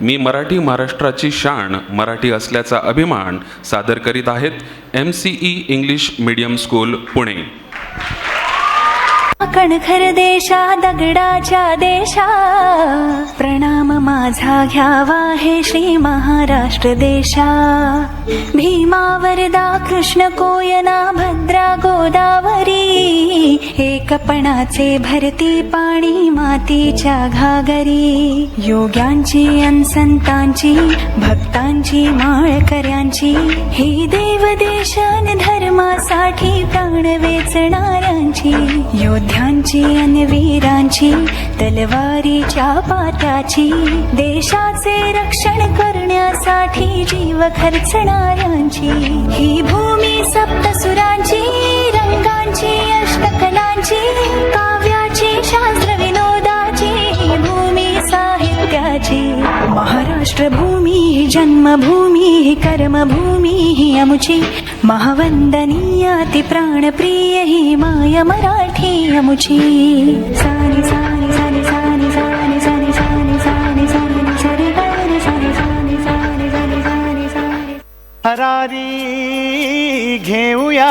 मी मराठी महाराष्ट्राची शान मराठी असल्याचा अभिमान सादर करीत आहेत M C E English medium school Pune. कणखर देशा दगडाच्या देशा. प्रणाम माझा घ्यावा हे श्री महाराष्ट्र देशा. भीमावरदा कृष्ण कोयना भद्रा गोदावरी. एकपणाचे भरती पाणी मातीच्या घागरी. योग्यांची अनसंतांची भक्तांची माळकऱ्यांची. ही देव देशान धर्मासाठी प्राण वेचणाऱ्यांची. योद्ध्यांची अन वीरांची तलवारीच्या पात्याची. देशाचे रक्षण करण्यासाठी जीव खर्चणाऱ्यांची. ही भूमी सप्तसुरांची रंगांची अष्टकलांची काव्याची शास्त्र विनोदाची भूमी साहित्याची महाराष्ट्र भूमी जन्मभूमी कर्मभूमी ही अमुची महावंदनीय ती प्राणप्रिय ही माय मराठी अमुची सानी सानी सानी सानी सानी सानी सानी सानी सानी सानी सानी सानी सानी सानी सानी सानी हरारी घेऊया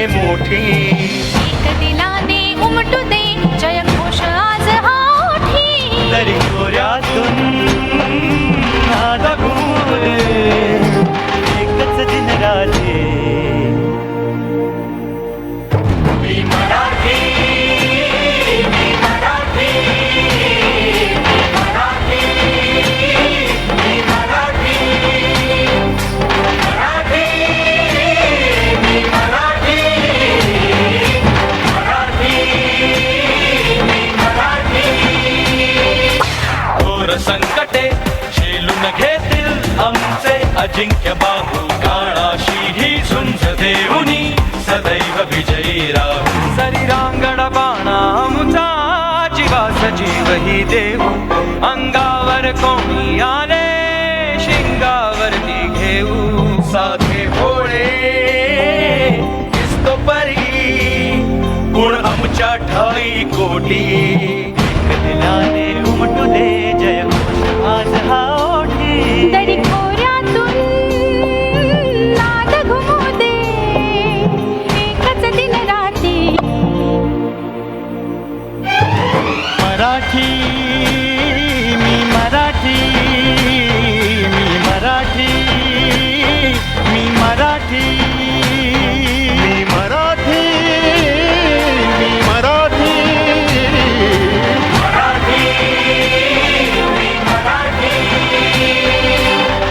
येथे मोठी। एक दिलाने उमटू दे जय घोष आज हा तरी घोर संकटे झेलून घेतील आमचे अजिंक्य बाहू. काळाशी ही झुंज देऊनी सदैव विजयी राहू. शरीरांगण बाणा आमचा जीवास जीव ही देऊ. अंगावर कोणी आले शिंगावरती घेऊ. साधे भोळे दिसतो परी. गुण आमच्या ठाई कोटी. दिलाने मराठी मी मराठी मी मराठी मी मराठी. मी मराठी मी मराठी.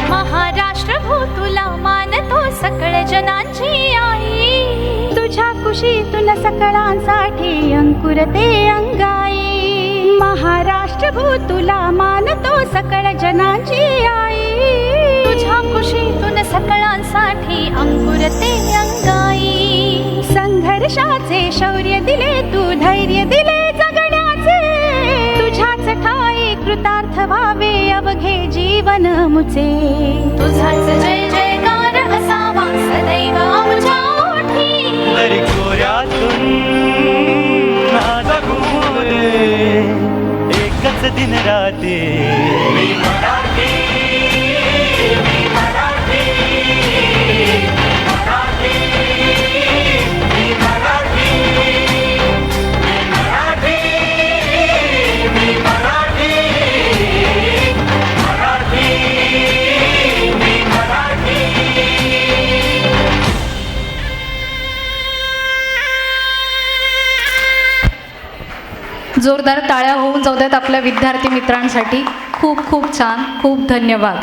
महाराष्ट्र भू तुला मानतो सकळ जनांची आई. तुझ्या कुशीतून सकळांसाठी अंकुर ते अंगाई. साष्टभू तुला मानतो सकळ जनाची आई. तुझ्या खुशीतून सकळांसाठी अंकुरते अंगाई. संघर्षाचे शौर्य दिले तू धैर्य दिले जगण्याचे. तुझ्याच ठाई कृतार्थ व्हावे अवघे जीवन मुचे. तुझाच जय जयकार असावा सदैव आमच्या जोरदार टाळ्या होऊन जाऊ देत आपल्या विद्यार्थी मित्रांसाठी. खूप खूप छान. खूप धन्यवाद.